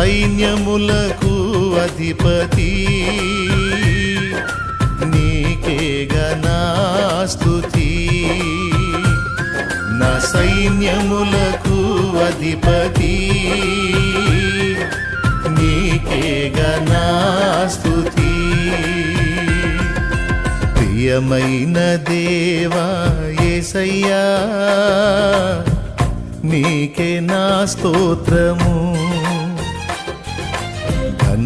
సైన్యములకు అధిపతి. నీకే గణాస్తుతి నా సైన్యములకు అధిపతి. నీకే గణాస్తుతి ప్రియమైన దేవా యేసయ్యా నీకే నా స్తోత్రము.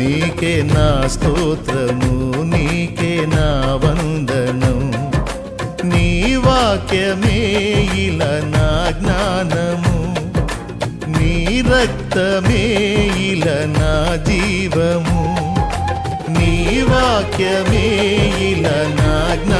నీకే నా స్తోత్రము నీకే నా వందనం నీ వాక్యమే ఇలా నా జ్ఞానము. నీ రక్తమే ఇలా నా జీవము. నీ వాక్యమే ఇలా నా జ్ఞానము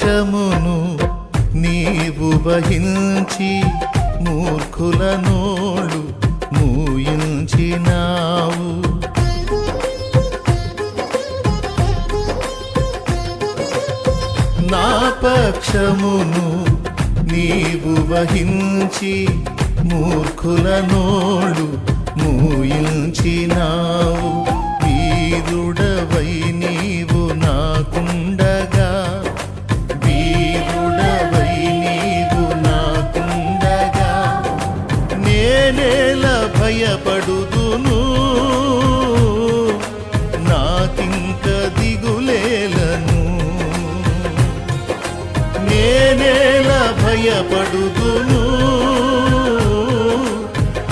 పక్షమును నీవు వహించి మూర్ఖుల నోళ్ళు మూయించినావు. నా పక్షమును నీవు వహించి మూర్ఖుల నోళ్ళు మూయించినావు. వీరుడవైన భయపడుదును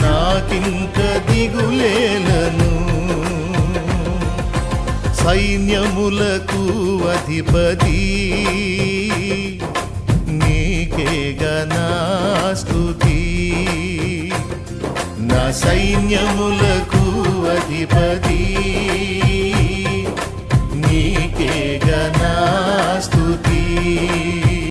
నాకింక దిగులేలను సైన్యములకు అధిపతి నీకే గణాస్తుతి నా సైన్యములకు అధిపతి నీకే గణాస్తుతి